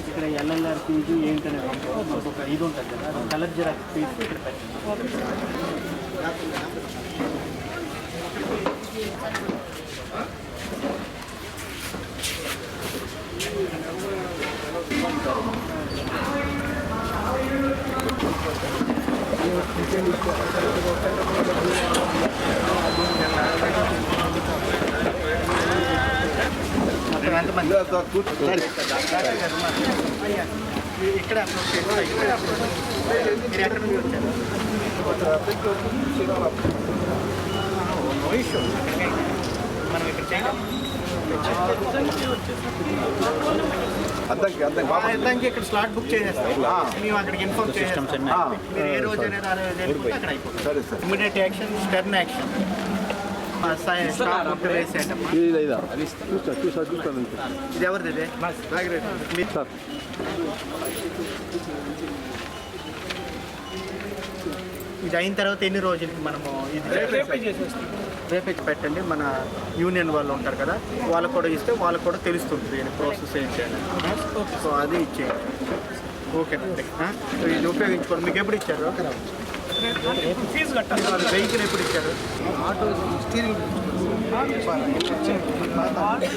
ఇక్కడ LLR fee ఏంటనే మాకు ఒక ఇది ఉంటుంది కదా కలర్ జిరాక్స్ ఫీజు ఇక్కడ పెట్టండి ఇక్కడ ఇక్కడ approach చేయండి. మీరు ఎక్కడ నుండి వచ్చారు మనం ఇక్కడ అద్దంకి అద్దంకి దానికి ఇక్కడ స్లాట్ బుక్ చేసేస్తాం మేము అక్కడికి ఇన్ఫార్మ్ చేస్తాం మీరు ఏ రోజు అనేది ఆ రోజు వెళ్ళిపోతే అక్కడ అయిపోతుంది సరే sir immediate action stern action stop book వేసేటమ్మా ఇది ఇదా చూస్తా చూసా చూస్తాను ఇది ఎవరిది ఇది అయిన తర్వాత ఎన్ని రోజులకి మనము ఇది రేపే పెట్టండి మన యూనియన్ వాళ్ళు ఉంటారు కదా వాళ్ళకు కూడా ఇస్తే వాళ్ళకు కూడా తెలుస్తుంది దీని ప్రాసెస్ ఏంటి అని సో అది ఇచ్చేయండి. ఓకేనండి ఇది ఉపయోగించుకోండి. మీకు ఎప్పుడు ఇచ్చారు? ఫీజు కట్టాలి. వెహికల్ ఎప్పుడు ఇచ్చారు? Auto steering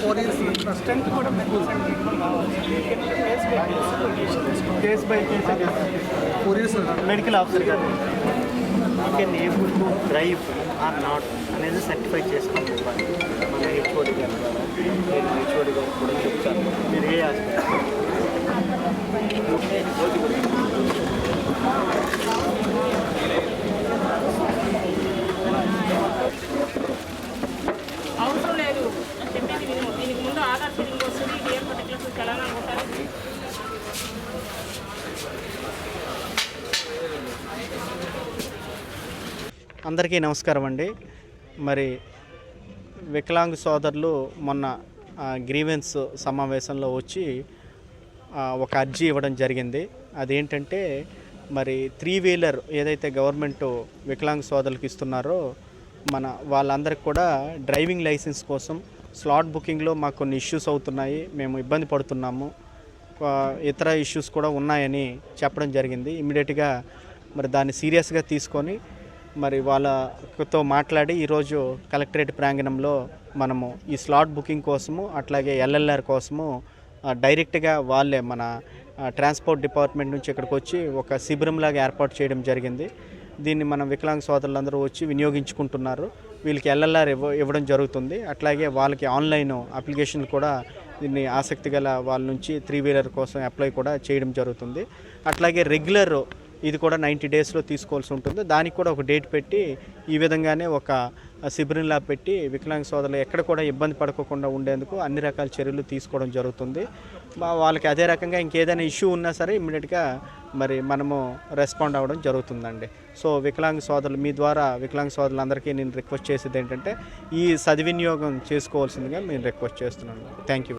four years strength కూడా case by case four years medical officer గారు. Can able to drive or not అనేది సర్టిఫై చేసుకోండి మన హెచ్ఓడి గారు నేను హెచ్ఓడి గారు కూడా చెప్తాను. మీరు ఏ హాస్పిటల్ అందరికీ నమస్కారం అండి. మరి వికలాంగ్ సోదరులు మొన్న గ్రీవెన్స్ సమావేశంలో వచ్చి ఒక అర్జీ ఇవ్వడం జరిగింది. అదేంటంటే మరి త్రీ వీలర్ ఏదైతే గవర్నమెంట్ వికలాంగ్ సోదరులకు ఇస్తున్నారో మన వాళ్ళందరికి కూడా డ్రైవింగ్ లైసెన్స్ కోసం స్లాట్ బుకింగ్లో మాకు కొన్ని ఇష్యూస్ అవుతున్నాయి మేము ఇబ్బంది పడుతున్నాము ఇతర ఇష్యూస్ కూడా ఉన్నాయని చెప్పడం జరిగింది. ఇమ్మీడియట్గా మరి దాన్ని సీరియస్గా తీసుకొని మరి వాళ్ళతో మాట్లాడి ఈరోజు కలెక్టరేట్ ప్రాంగణంలో మనము ఈ స్లాట్ బుకింగ్ కోసము అట్లాగే ఎల్ఎల్ఆర్ కోసము డైరెక్ట్గా వాళ్ళే మన ట్రాన్స్పోర్ట్ డిపార్ట్మెంట్ నుంచి ఇక్కడికి వచ్చి ఒక శిబిరంలాగా ఏర్పాటు చేయడం జరిగింది. దీన్ని మనం వికలాంగ సోదరులందరూ వచ్చి వినియోగించుకుంటున్నారు. వీళ్ళకి ఎల్ఎల్ఆర్ ఇవ్వ ఇవ్వడం జరుగుతుంది. అట్లాగే వాళ్ళకి ఆన్లైన్ అప్లికేషన్ కూడా దీన్ని ఆసక్తి గల వాళ్ళ నుంచి త్రీ వీలర్ కోసం అప్లై కూడా చేయడం జరుగుతుంది. అట్లాగే రెగ్యులర్ ఇది కూడా నైంటీ డేస్లో తీసుకోవాల్సి ఉంటుంది. దానికి కూడా ఒక డేట్ పెట్టి ఈ విధంగానే ఒక శిబిరంలా పెట్టి వికలాంగ సోదరులు ఎక్కడ కూడా ఇబ్బంది పడకుండా ఉండేందుకు అన్ని రకాల చర్యలు తీసుకోవడం జరుగుతుంది. వాళ్ళకి అదే రకంగా ఇంకేదైనా ఇష్యూ ఉన్నా సరే ఇమ్మీడియట్గా మరి మనము రెస్పాండ్ అవ్వడం జరుగుతుందండి. సో వికలాంగ సోదరులు మీ ద్వారా వికలాంగ సోదరులందరికీ నేను రిక్వెస్ట్ చేసేది ఏంటంటే ఈ సద్వినియోగం చేసుకోవాల్సిందిగా నేను రిక్వెస్ట్ చేస్తున్నాను. Thank you